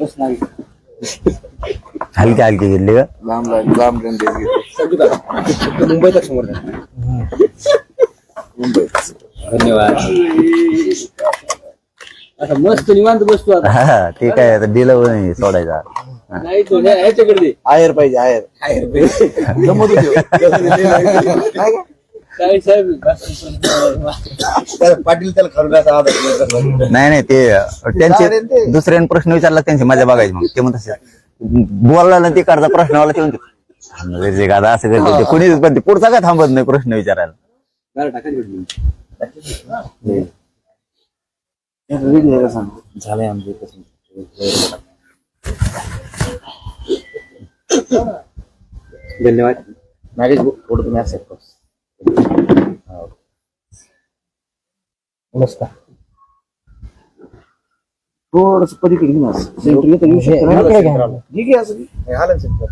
बस नाही हलकी हलकी घेतली का लांब लांब लांब. मुंबईत समोर धन्यवाद आता मस्त निवांत बसतो आता हा, ते काय आता दिलं सोडायचा नाही तो ह्या- ह्याच्याकडे दे. आयर पाहिजे आयर जमत होती. नाही का? काय साहेब? त्याला पाटील त्याला खरं आदर नाही नाही ते चालेल त्यांचे ते. दुसऱ्याने प्रश्न विचारला त्यांची मजा बघायची मग. ते म्हणतात बोलला ना ते करता प्रश्न वाला ते म्हणते "थांबले जे गादा असं करते ते कोणीच पण ते पुढचा काय थांबत नाही प्रश्न विचारायला. झालंय आमचे धन्यवाद. नागेश भाऊ, थोडं तुम्ही accept करा. नमस्कार. थोडस पलीकडे घेऊन असं. Center येतं, येऊ शकतं ना? ठीक आहे असं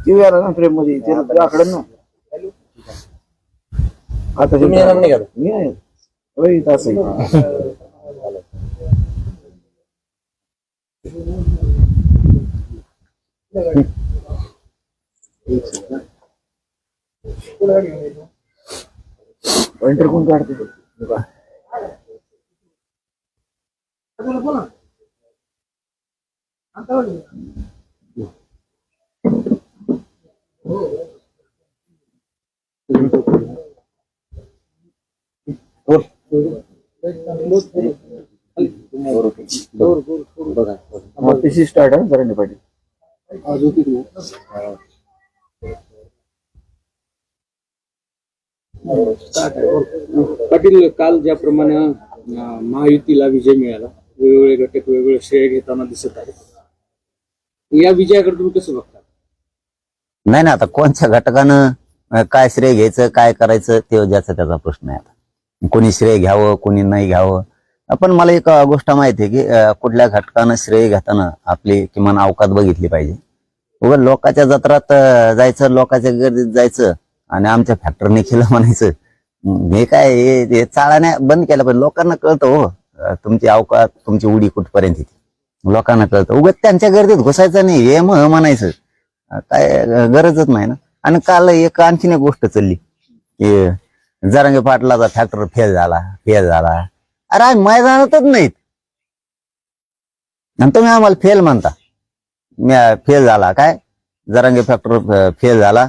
ते आला ना फ्रेममध्ये. ते आकडे ना. आता मी नाही होय, इथं असं आहे. पॉइंटर कोण काढते मग तिशी स्टार्ट आहे जरा पाटील आज होती की नाही? पाटील काल ज्याप्रमाणे महायुतीला विजय मिळाला वेगवेगळे घटक वेगवेगळे श्रेय घेताना दिसत आहेत. या विजयाकडे तुम्ही कसं बघता? नाही ना आता कोणत्या घटकानं काय श्रेय घ्यायचं काय करायचं ते ज्याचा त्याचा प्रश्न आहे आता. कोणी श्रेय घ्यावं कोणी नाही घ्यावं. पण मला एक गोष्ट माहिती आहे की कुठल्या घटकानं श्रेय घेताना आपली किमान अवकात बघितली पाहिजे. उगा लोकांच्या जत्रात जायचं लोकांच्या गर्दीत जायचं आणि आमच्या फॅक्टरीने केलं म्हणायचं मी हे काय हे हे चाळाने बंद केलं पण लोकांना कळतं हो तुमची अवकात तुमची उडी कुठपर्यंत येते. लोकांना कळतं. उगत त्यांच्या गर्दीत घुसायचं नाही हे मग म्हणायचं. काय गरजच नाही ना. आणि काल एक आणखीन एक गोष्ट चालली की जरांगे पाटलाचा फॅक्टर फेल झाला फेल झाला. अरे आम्ही मैदानातच नाहीत. आणि तुम्ही आम्हाला फेल म्हणता. फेल झाला काय? जरांगे फॅक्टर फेल झाला.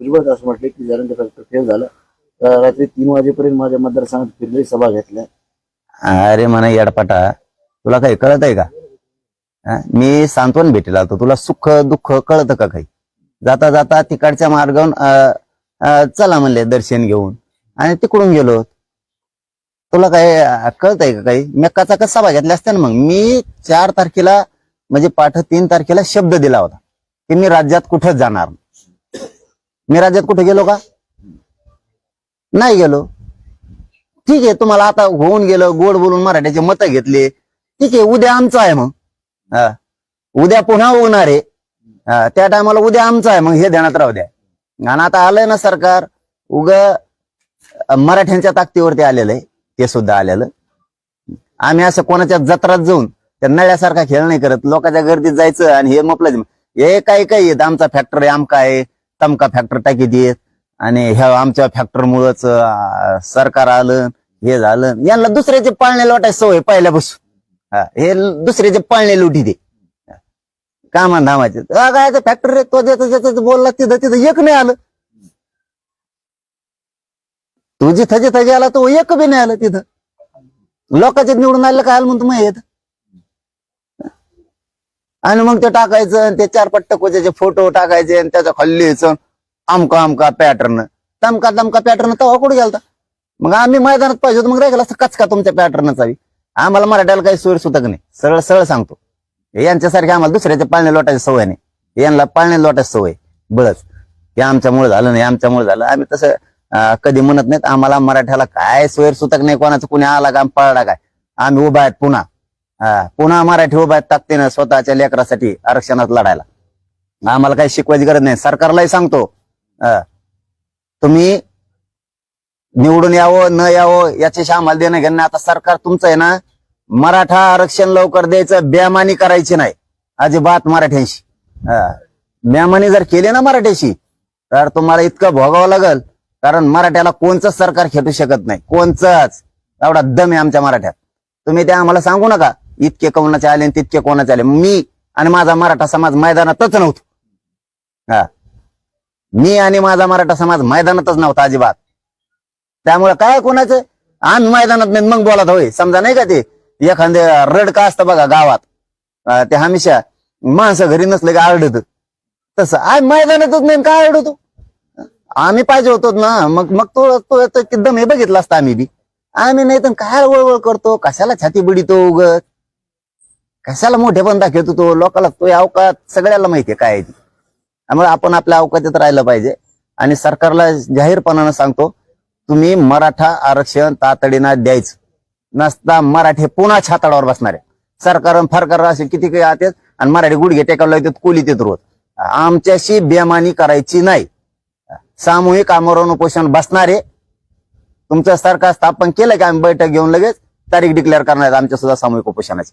भुजबळ असं म्हटले की जरा फॅक्टर फेल झालं. रात्री तीन वाजेपर्यंत माझ्या मतदारसंघात फिरले सभा घेतल्या अरे म्हणा येडपाटा तुला काही कळत आहे का? हा? मी सांत्वन भेटेल आलतो तुला सुख दुःख कळतं का काही? जाता जाता तिकडच्या मार्गावरून चला म्हणले दर्शन घेऊन. आणि तिकडून गेलो. तुला काय कळत आहे का काही? मेक्काचा कसा सभा घेतल्या असत्या ना मग? मी चार तारखेला म्हणजे पाठ तीन तारखेला शब्द दिला होता की मी राज्यात कुठंच जाणार? नाही. मी राज्यात कुठे गेलो का? नाही गेलो. ठीक आहे तुम्हाला आता होऊन गेलं गोड बोलून मराठ्याचे मतं घेतले. ठीक आहे उद्या आमचं आहे मग. हा. उद्या पुन्हा होणार आहे. हा, त्या टायमाला उद्या आमचं आहे मग हे ध्यानात राहू द्या. आणि आता आलंय ना सरकार उग मराठ्यांच्या ताकदीवरती आलेलं आहे. ते सुद्धा आलेलं. आम्ही असं कोणाच्या जत्रात जाऊन त्या नळ्यासारखा खेळ नाही करत. लोकांच्या गर्दीत जायचं आणि हे मपलं हे काही काही येत आमचा फॅक्टर आहे आमका आहे. तमका फॅक्टर टाकी देत. आणि ह्या आमच्या फॅक्टरमुळंच सरकार आलं हे झालं. यांना दुसऱ्याचे पाळणे लोटायची सवय पहिल्यापासून. हे दुसऱ्याचे पाळणे लुटी दे. कामा धामाचे काय फॅक्टरी तो ज्याचं बोलला तिथं तिथं एक नाही आलं. तू जिथं जिथं गेला तो एक बी नाही आलं तिथं. लोकांचे निवडून आलं काय आलं म्हणतो मग येत? आणि मग ते टाकायचं आणि ते चार पट्ट कोच्याचे फोटो टाकायचे आणि त्याच्या खाल्ली लिहायचं. आमका आमका पॅटर्न तमका तमका पॅटर्न तेव्हा कुठे गेलता? मग आम्ही मैदानात पाहिजे मग राहिला असं कचका तुमच्या पॅटर्नचा आम्हाला मराठ्याला काही सोय सुतक नाही. सरळ सरळ सांगतो. यांच्यासारखे आम्हाला दुसऱ्याच्या पाळणे लोटायची सवय नाही. यांना पाळणे लोटायची सवय. बळच. हे आमच्यामुळे झालं नाही आमच्यामुळे झालं. आम्ही तसं कधी म्हणत नाहीत आम्हाला मराठ्याला काय सोयर सुतक नाही कोणाचं कुणी आला का पळला काय. आम्ही उभा आहेत पुन्हा. हा, पुन्हा मराठी उभ्यात ताकदीनं स्वतःच्या लेकरासाठी आरक्षणात लढायला. आम्हाला काही शिकवायची गरज नाही. सरकारलाही सांगतो. तुम्ही निवडून यावं न यावं याच्याशी आम्हाला देणं घेणं आता सरकार तुमचं आहे ना मराठा आरक्षण लवकर द्यायचं बेमानी करायची नाही. अजिबात मराठ्यांशी. हा. बेमानी जर केली ना मराठ्याशी तर तुम्हाला इतकं भोगावं लागल. कारण मराठ्याला कोणचंच सरकार खेटू शकत नाही. कोणचंच. एवढा दम आहे आमच्या मराठ्यात. तुम्ही ते आम्हाला सांगू नका. इतके कोणाचे आले आणि तितके कोणाचे आले. मी आणि माझा मराठा समाज मैदानातच नव्हतो. हा. मी आणि माझा मराठा समाज मैदानातच नव्हता अजिबात. त्यामुळे काय कोणाचं? आम्ही मैदानात नाही मग बोलत होय. समजा नाही का ते? एखादे रड का असतं बघा गावात. ते हमेशा माणसं घरी नसले का आरडत. तसं आम्ही मैदानातच नाही काय आरडतो? आम्ही पाहिजे होतो ना. मग मग तो तो तो एकदम हे बघितला असता आम्ही बी. आम्ही नाही तर काय वळवळ करतो? कशाला छाती बुडीतो उगत? कशाला मोठेपण दाखवतो तो? लोकाला तो अवकात सगळ्याला माहितीये काय आहे ती. त्यामुळे आपण आपल्या अवकाशात राहिलं पाहिजे. आणि सरकारला जाहीरपणानं सांगतो तुम्ही मराठा आरक्षण तातडीनं द्यायचं. नसता मराठी पुन्हा छाताडावर बसणार आहे. सरकार फरकार असे किती काही आतात आणि मराठी गुडघे टेकायला येतात कोली येतात रोज. आमच्याशी बेमानी करायची नाही. सामूहिक आमरण उपोषण बसणारे तुमचं सरकार स्थापन केलं की आम्ही बैठक घेऊन लगेच तारीख डिक्लेअर करणार आमच्या सुद्धा सामूहिक उपोषणाची.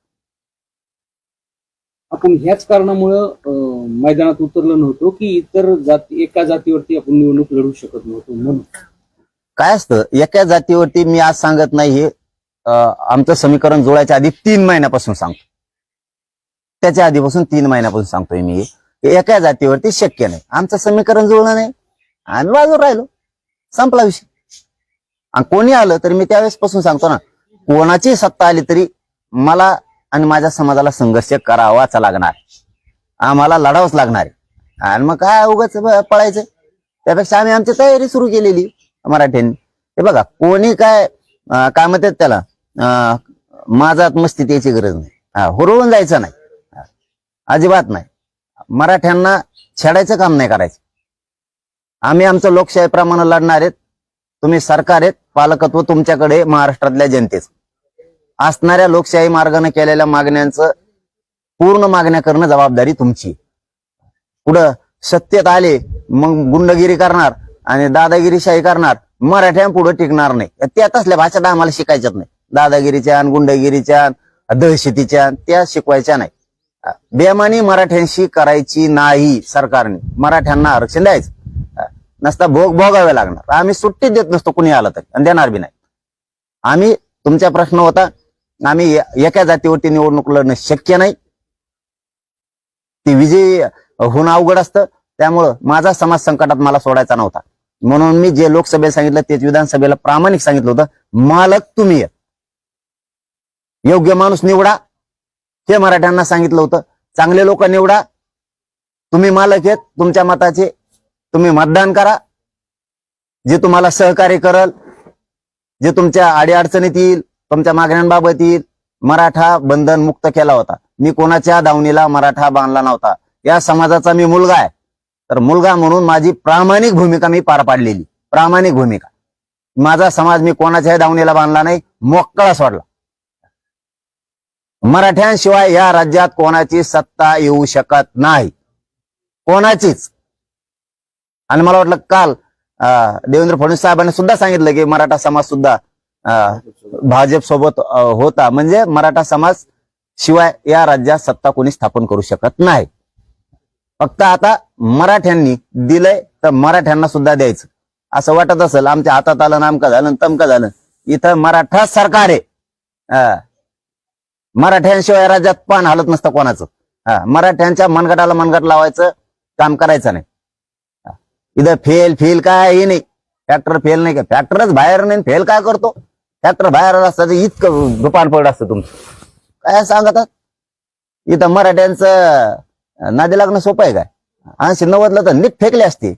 आपण ह्याच कारणामुळं मैदानात उतरलो नव्हतो की इतर जाती एका जातीवरती आपण निवडणूक लढू शकत नव्हतो म्हणून. काय असतं? एका जातीवरती मी आज सांगत नाही हे. अं, आमचं समीकरण जुळायच्या आधी तीन महिन्यापासून सांगतो. त्याच्या आधीपासून तीन महिन्यापासून सांगतोय मी हे. एका जातीवरती शक्य नाही. आमचं समीकरण जुळलं नाही. आम्ही बाजूवर राहिलो. संपला विषय. आणि कोणी आलं तर मी त्यावेळेस पासून सांगतो ना कोणाची सत्ता आली तरी मला आणि माझ्या समाजाला संघर्ष करावाच लागणार. आम्हाला लढावंच लागणार आहे. आणि मग काय उगाच पळायचं? त्यापेक्षा आम्ही आमची तयारी सुरू केलेली मराठ्यांनी. हे बघा कोणी काय काय म्हणतात त्याला? माझा माझात मस्ती त्याची गरज नाही. हा, हुरळून जायचं नाही. अजिबात नाही. मराठ्यांना छेडायचं काम नाही करायचं. आम्ही आमचं लोकशाहीप्रमाणे लढणार आहेत. तुम्ही सरकार आहेत. पालकत्व तुमच्याकडे महाराष्ट्रातल्या जनतेचं. असणाऱ्या लोकशाही मार्गाने केलेल्या मागण्यांचं पूर्ण मागण्या करणं जबाबदारी तुमची. पुढं सत्तेत आले मग गुंडगिरी करणार आणि दादागिरीशाही करणार. मराठ्यांपुढे टिकणार नाही. त्या तसल्या भाषा आम्हाला शिकायच्याच नाही. दादागिरीच्या आणि गुंडगिरीच्या दहशतीच्या त्या शिकवायच्या नाही. बेमानी मराठ्यांशी करायची नाही सरकारने. मराठ्यांना आरक्षण द्यायचं. नसता भोग भोगावे लागणार. आम्ही सुट्टी देत नसतो कुणी आलं तरी. आणि देणार बी नाही. आम्ही तुमचा प्रश्न होता आम्ही एका जातीवरती निवडणूक लढणं शक्य नाही. ती विजयी होणं अवघड असतं. त्यामुळं माझा समाज संकटात मला सोडायचा नव्हता. म्हणून मी जे लोकसभेला सांगितलं तेच विधानसभेला प्रामाणिक सांगितलं होतं. मालक तुम्ही आहेत योग्य माणूस निवडा. हे मराठ्यांना सांगितलं होतं. चांगले लोक निवडा. तुम्ही मालक आहेत तुमच्या मताचे. तुम्ही मतदान करा. जे तुम्हाला सहकार्य करल जे तुमच्या अडीअडचणीत येईल तुमच्या मागण्यांबाबतीत मराठा बंधन मुक्त केला होता. मी कोणाच्या दावणीला मराठा बांधला नव्हता. या समाजाचा मी मुलगा आहे. तर मुलगा म्हणून माझी प्रामाणिक भूमिका मी पार पाडलेली. प्रामाणिक भूमिका. माझा समाज मी कोणाच्याही दावणीला बांधला नाही. मोकळा सोडला. मराठ्यांशिवाय या राज्यात कोणाची सत्ता येऊ शकत नाही. कोणाचीच. आणि मला वाटलं काल अं, देवेंद्र फडणवीस साहेबांनी सुद्धा सांगितलं की मराठा समाज सुद्धा भाजप सोबत होता. म्हणजे मराठा समाज शिवाय या राज्यात सत्ता कोणी स्थापन करू शकत नाही. फक्त आता मराठ्यांनी दिलंय तर मराठ्यांना सुद्धा द्यायचं. असं वाटत असेल आमच्या हातात आलं नामकं झालं तमकं झालं. इथं मराठा सरकार आहे. हा. मराठ्यांशिवाय राज्यात पान हालत नसतं कोणाचं. हा मराठ्यांच्या मनगटाला मनगट लावायचं काम करायचं नाही. इथं फेल फेल काय नाही. फॅक्टर फेल नाही का? फॅक्टरच बाहेर नाही फेल काय करतो? त्यात बाहेर असतं तर इतकं दुपान पड असतं तुमचं. काय सांगतात इथं मराठ्यांचं नादी लागणं सोपं आहे काय? ऐंशी नव्वदला तर नीट फेकले असते.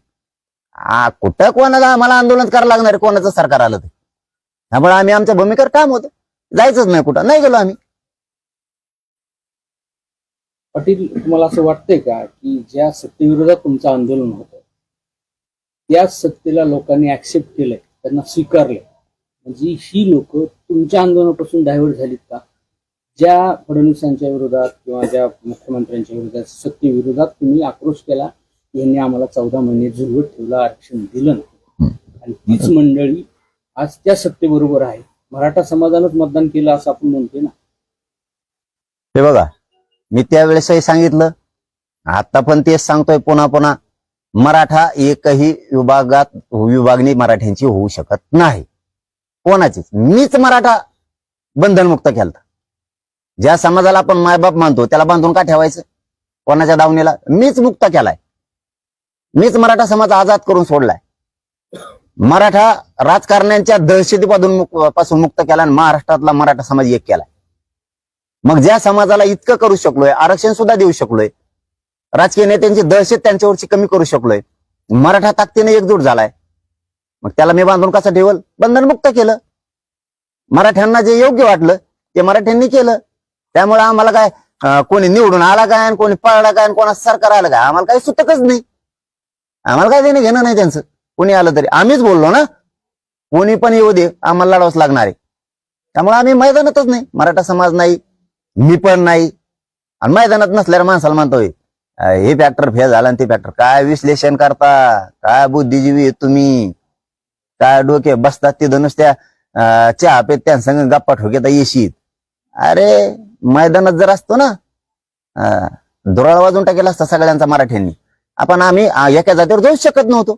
आ, कुठं कोणाला आम्हाला आंदोलन करावं लागणार? कोणाचं सरकार आलं ते? त्यामुळे आम्ही आमच्या भूमिकेवर काम होतो. जायचंच नाही कुठं. नाही गेलो आम्ही. पाटील तुम्हाला असं वाटतंय का की ज्या सत्तेविरोधात तुमचं आंदोलन होतं त्या सत्तेला लोकांनी ऍक्सेप्ट केलंय त्यांना स्वीकारलंय? म्हणजे ही लोक तुमच्या आंदोलनापासून डायव्हर्ट झालीत का? ज्या फडणवीसांच्या विरोधात किंवा ज्या मुख्यमंत्र्यांच्या विरोधात सत्तेविरोधात तुम्ही आक्रोश केला यांनी आम्हाला चौदा महिने झुरवत ठेवलं आरक्षण दिलं नाही. आणि तीच मंडळी आज त्या सत्तेबरोबर आहे. मराठा समाजानंच मतदान केलं असं आपण म्हणतोय ना. हे बघा मी त्यावेळेसही सांगितलं आता पण तेच सांगतोय पुन्हा पुन्हा मराठा एकही विभागात विभागणी मराठ्यांची होऊ शकत नाही. कोणाचीच. मीच मराठा बंधनमुक्त केलं ज्या समाजाला आपण मायबाप मानतो त्याला बांधून का ठेवायचं? कोणाच्या दावणीला? मीच मुक्त केलाय. मीच मराठा समाज आजाद करून सोडलाय. मराठा राजकारण्यांच्या दहशतीपासून पासून मुक्त केला आणि महाराष्ट्रातला मराठा समाज एक केलाय. मग ज्या समाजाला इतकं करू शकलोय आरक्षण सुद्धा देऊ शकलोय राजकीय नेत्यांची दहशत त्यांच्यावरची कमी करू शकलोय मराठा ताकदीने एकजूट झालाय. मग त्याला मी बांधून कसं ठेवल? बंधनमुक्त केलं. मराठ्यांना जे योग्य वाटलं ते मराठ्यांनी केलं. त्यामुळे आम्हाला काय कोणी निवडून आला काय आणि कोणी पळला काय आणि कोणा सरकार आलं काय? आम्हाला काही सुटकच नाही. आम्हाला काय देणं घेणं नाही त्यांचं. कोणी आलं तरी. आम्हीच बोललो ना. कोणी पण येऊ दे आम्हाला लढावंच लागणार आहे. त्यामुळे आम्ही मैदानातच नाही. मराठा समाज नाही मी पण नाही. आणि मैदानात नसल्यावर माणसाला म्हणतोय हे फॅक्टर फेल झाला आणि ते फॅक्टर काय विश्लेषण करता? काय बुद्धिजीवी आहे तुम्ही? काय डोके बसतात तिथं नुसत्या चहा पेत त्यांसंग गप्पा ठोकेता येशीत अरे मैदानात जर असतो ना दुराळ वाजून टाकेला असता सगळ्यांचा मराठ्यांनी. आपण आम्ही एका जातीवर जाऊच शकत नव्हतो.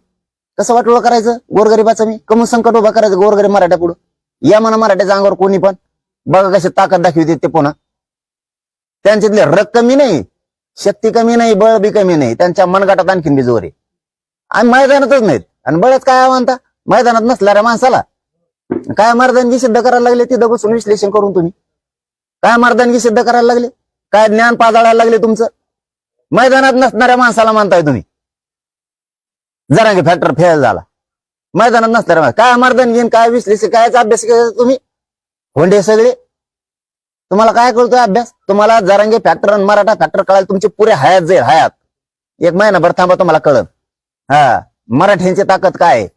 कसं वाटलं करायचं? गोरगरीबाचं मी? कमी संकट उभा करायचं गोरगरीब मराठ्या पुढं? या म्हणा मराठ्याच्या अंगावर कोणी पण. बघा कशी ताकद दाखवते ते पुन्हा. त्यांच्यातले रग कमी नाही शक्ती कमी नाही बळ बी कमी नाही. त्यांच्या मनगटात आणखीन बी जोर आहे. आणि मैदानातच नाहीत. आणि बळच काय म्हणता मैदानात नसणाऱ्या माणसाला काय मर्दानगी सिद्ध करायला लागले? तिथं बसून विश्लेषण करून तुम्ही. काय मर्दानगी सिद्ध करायला लागले? काय ज्ञान पाजाळायला लागले तुमचं? मैदानात नसणाऱ्या माणसाला मानताय तुम्ही. जरा फॅक्टर फेल झाला. मैदानात नसणाऱ्या काय मर्दानगी काय विश्लेषण कायचा अभ्यास केला तुम्ही? होंडे सगळे? तुम्हाला काय कळतोय अभ्यास? तुम्हाला जरांगे फॅक्टर आणि मराठा फॅक्टर कळायला तुमचे पुरे हयात जाईल हयात. एक महिनाभर थांबा तुम्हाला कळत हा मराठ्यांची ताकद काय आहे?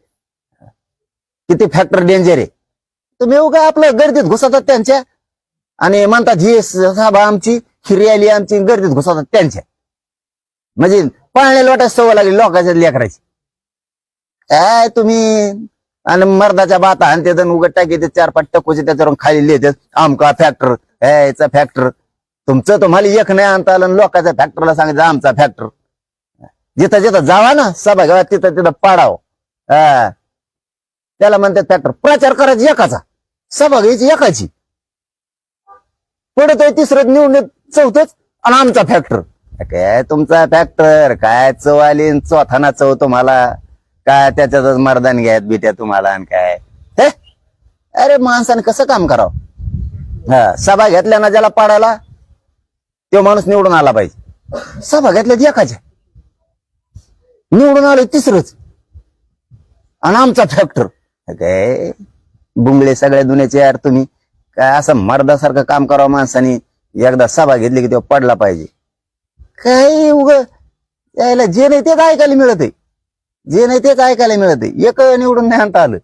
किती फॅक्टर डेंजर आहे? तुम्ही हो उगा आपलं गर्दीत घुसतात त्यांच्या? आणि म्हणतात ही सभा आमची ही रॅली आमची गर्दीत घुसतात त्यांच्या. म्हणजे पाळण्या लोटा सवय लागली लोकांच्या लेकराची. काय तुम्ही आणि मर्दाच्या बाता आणि ते उघड टाकी ते चार पाच टक्कोचे त्याच्यावर खाली लिहितात आमका फॅक्टर याचा फॅक्टर तुमचं तुम्हाला एक नाही आणता आलं लोकांच्या फॅक्टरला सांगितलं आमचा फॅक्टर जिथं जिथं जावा ना सभागृहात तिथं तिथं पाडाव. हा. त्याला म्हणतात फॅक्टर प्रचार करायची एकाचा. सभा घ्यायची एकाची. पुढे तो तिसरं निवडून चौथच आणि आमचा फॅक्टर. काय तुमचा फॅक्टर? काय चव आली चौथाना चव तुम्हाला? काय त्याच्यातच मर्दान घ्यायत बिट्या तुम्हाला आणि काय? हे? अरे माणसाने कसं काम करावं? हा सभा घेतल्या ना ज्याला पाडायला तो माणूस निवडून आला पाहिजे. सभा घेतल्या एकाच्या. निवडून आलो तिसरंच. आणि आमचा फॅक्टर. काय? बुंगळे सगळ्या दुनियाचे यार तुम्ही. काय असं मर्दासारखं काम करावं माणसाने? एकदा सभा घेतली की तो पडला पाहिजे. काही उग? यायला जे नाही तेच ऐकायला मिळत आहे जे नाही तेच ऐकायला मिळत आहे एक निवडून नाही आणता आलं.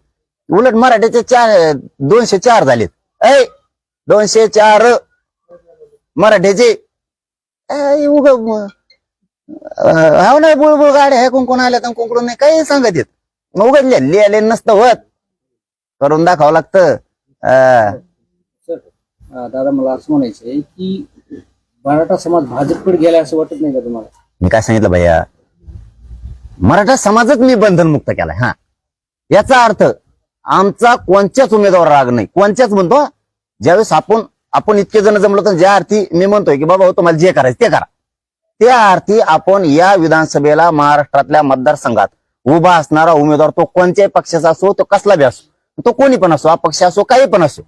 उलट मराठ्याचे चार दोनशे चार झालेत. ऐ दोनशे चार. मराठीचे. उग म- अं, हो ना बुळबुळ गाड्या आहे कोण आल्या तर कोण नाही. काही सांगत येत. मग उघडले लिहिले नसतं होत. करून दाखवावं लागतं. अं, सर अं, दादा मला असं म्हणायचं आहे की मराठा समाज भाजपकडे गेला असं वाटत नाही का तुम्हाला? मी काय सांगितलं भैया? मराठा समाजच मी बंधनमुक्त केलाय हा. याचा अर्थ आमचा कोणत्याच उमेदवार राग नाही. कोणत्याच म्हणतो हा. ज्यावेळेस आपण आपण इतके जण जमलो तर ज्या अर्थी मी म्हणतोय की बाबा हो तुम्हाला जे करायचं ते करा. त्या अर्थी आपण या विधानसभेला महाराष्ट्रातल्या मतदारसंघात उभा असणारा उमेदवार तो कोणत्याही पक्षाचा असो तो कसला बी असो तो कोणी पण असो अपक्ष असो काही पण असो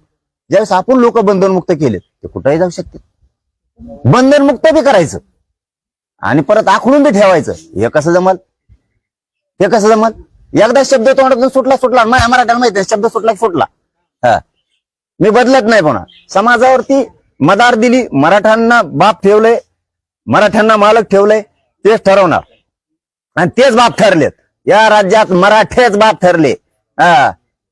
ज्यावेळेस आपण लोक बंधनमुक्त केले ते कुठेही जाऊ शकते. बंधनमुक्त बी करायचं. आणि परत आखडून बी ठेवायचं. हे कसं जमल? हे कसं जमल? एकदा शब्द तोंडातून सुटला सुटला. माझ्या मराठ्याला माहिती शब्द सुटला सुटला. हा. मी बदलत नाही पुन्हा. समाजावरती मदार दिली मराठ्यांना बाप ठेवलंय मराठ्यांना मालक ठेवलंय तेच ठरवणार. आणि तेच बाप ठरलेत. या राज्यात मराठेच बाप ठरले. हा.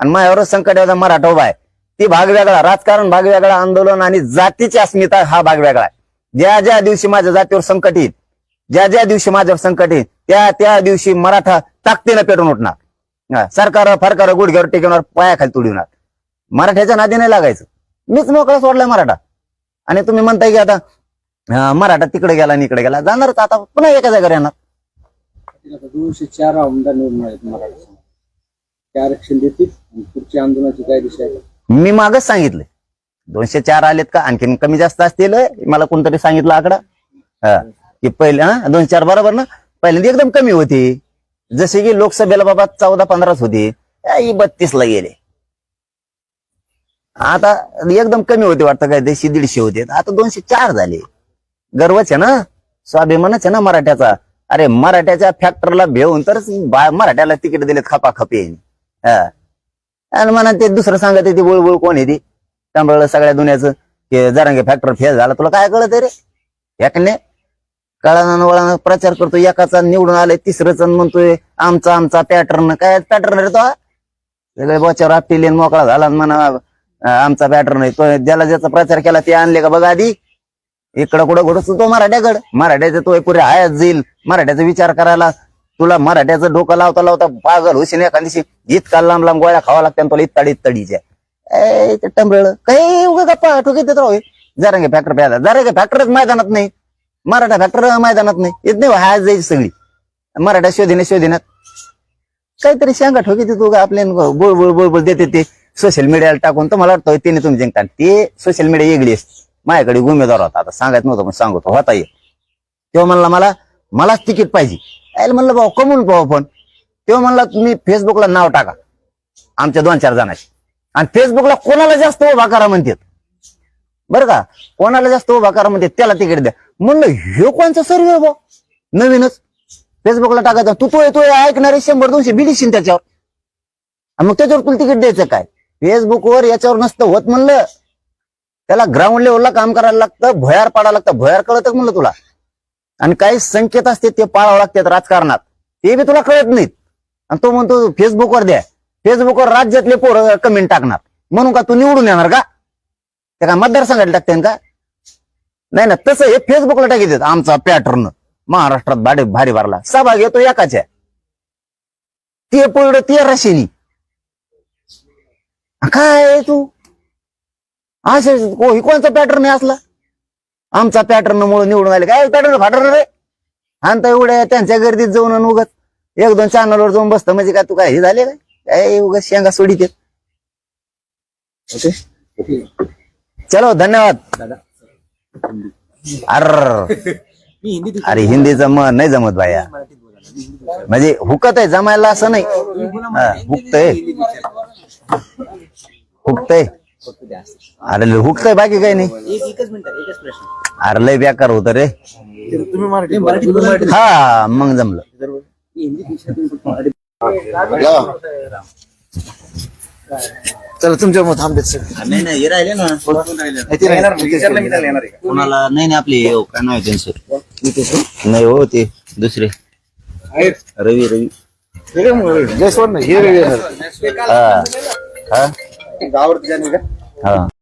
आणि माझ्यावरच संकट मराठा उभा आहे. ती भाग वेगळा राजकारण भाग वेगळा आंदोलन आणि जातीची अस्मिता हा भाग वेगळा आहे. ज्या ज्या दिवशी माझ्या जातीवर संकट येईल ज्या ज्या दिवशी माझ्यावर संकट येईल त्या त्या दिवशी मराठा ताकदीनं पेटून उठणार. सरकार फरकार गुडघ्यावर टेकवणार पायाखाली तुडविणार मराठ्याच्या नादी नाही लागायचं. मीच मोकळा सोडलाय मराठा. आणि तुम्ही म्हणताय की आता मराठा तिकडे गेला आणि इकडे गेला. जाणारच आता पुन्हा एका जागेवर येणार. दोनशे चार आमदार निवडून मराठा. ते आरक्षण देतील? आणि पुढच्या आंदोलनाची काय दिशा आहे? मी मागच सांगितले दोनशे चार आलेत का? आणखीन कमी जास्त असतील मला कोणतरी सांगितलं आकडा? हा. की पहिले हा दोनशे चार बरोबर ना? पहिल्यांदा एकदम कमी होती. जसे की लोकसभेला बाबा चौदा पंधराच होती. ही बत्तीस ला गेले. आता एकदम कमी होते वाटतं काय? देशी दीडशे होते. आता दोनशे चार झाले. गर्वच आहे ना? स्वाभिमानच आहे ना मराठ्याचा? अरे मराठ्याच्या फॅक्टरला भेऊन तरच बा- मराठ्याला तिकीट दिलेत खपा हा. आणि म्हणा ते दुसरं सांगत ते बुळबुळ कोण आहे ती? तांबळ सगळ्या दुनियाचं ते जरांगे फॅक्टर फेल झाला तुला काय कळत रे? एकने कळानं वळानं प्रचार करतो एकाचा निवडून आलाय तिसरंच म्हणतोय आमचा आमचा पॅटर्न काय पॅटर्न रे तो? सगळे बोच्यावर आपटी मोकळा झाला आणि म्हणा आमचा पॅटर्न आहे तो ज्याला ज्याचा प्रचार केला ते आणले का बघा आधी? इकडं कुठं घडतो तो मराठ्याकडं? मराठ्याचं तो पुरे आयात जाईल. मराठ्याचा विचार करायला तुला मराठ्याचं डोकं लावता लावता पागल होशील एखादी दिवशी. इतका लांब लांब गोळ्या खावा लागत्या आणि तुला इत्ताडी इत्ताडीच्या ए ते टंबळ काही उगा गप्पा ठोके देत राहू जरांगे फॅक्टर प्यायला. जरांगे फॅक्टरच मैदानात नाही. मराठा फॅक्टर मैदानात नाही. येत नाही हो, हाय जायची सगळी. मराठा शोधिने शोधिनात काहीतरी शेंगा ठोकी देतो उगा आपल्या बोळ बोळ बोळ बोळ देते ते. सोशल मीडियाला टाकून तर मला वाटतं तिने तुम्ही जिंकता ते सोशल मीडिया वेगळी असते. माझ्याकडे उमेदवार होता. आता सांगायचं नव्हतं पण सांगतो. होता ये तेव्हा म्हणला मला मलाच तिकीट पाहिजे. यायला म्हणलं भाऊ कमवून पाहू पण तेव्हा म्हणला तुम्ही फेसबुकला नाव टाका. आमच्या दोन चार जणांशी. आणि फेसबुकला कोणाला जास्त उभा करा म्हणतात बरं का? कोणाला जास्त उभा करा म्हणतात त्याला तिकीट द्या. म्हणलं हे कोणचा सर्वे भाऊ? नवीनच. फेसबुकला टाकायचं. तू तो येतोय ऐकणारे शंभर दोनशे बिलीशील त्याच्यावर. मग त्याच्यावर तुला तिकीट द्यायचं काय? फेसबुकवर याच्यावर नसतं होत म्हणलं. त्याला ग्राउंड लेवलला काम करायला लागतं भयार पाडायला लागतं. भयार कळत म्हणलं तुला? आणि काही संकेत असते ते पाळावं लागतात राजकारणात. ते बी तुला कळत नाहीत. आणि तो म्हणतो फेसबुकवर द्या. फेसबुकवर राज्यातले पोरं कमेंट टाकणार. म्हणून का तू निवडून येणार का? ते काय मतदारसंघात टाकते का? नाही ना तसं हे फेसबुकला टाकी आमचा पॅटर्न महाराष्ट्रात भाडे भारी भरला. सहभाग येतो एकाच्या. ते पुढं ते रशिनी. काय तू? असे कोणचा पॅटर्न आहे असला? आमचा पॅटर्न मुळे निवडून आले. काय पॅटर्न फाटर्न रे आणि एवढ्या त्यांच्या गर्दीत जाऊन आणि उगत एक दोन चॅनलवर जाऊन बसतं. म्हणजे काय तू काय हे झाले काय? काय उगत शेंगा सोडीत. ओके. चलो धन्यवाद. अर. अरे हिंदीचं मन नाही जमत बाया म्हणजे हुकत आहे जमायला असं नाही. हा, हुकतय. अरे हुकतय बाकी काही नाही. अरे लय बेकार होत रे. तुम्ही मराठी हा मग जमलं. चला तुमच्या मत थांबतेत सगळे. नाही नाही राहिले ना. ते नाही. कोणाला नाही नाही आपली हो, काय नाव आहे त्यांचं. नाही हो ते दुसरे. रवी रवी. जयस्वाल नाही हे वेगळे येणार. हा. हा. गावावरती जाणे का? हा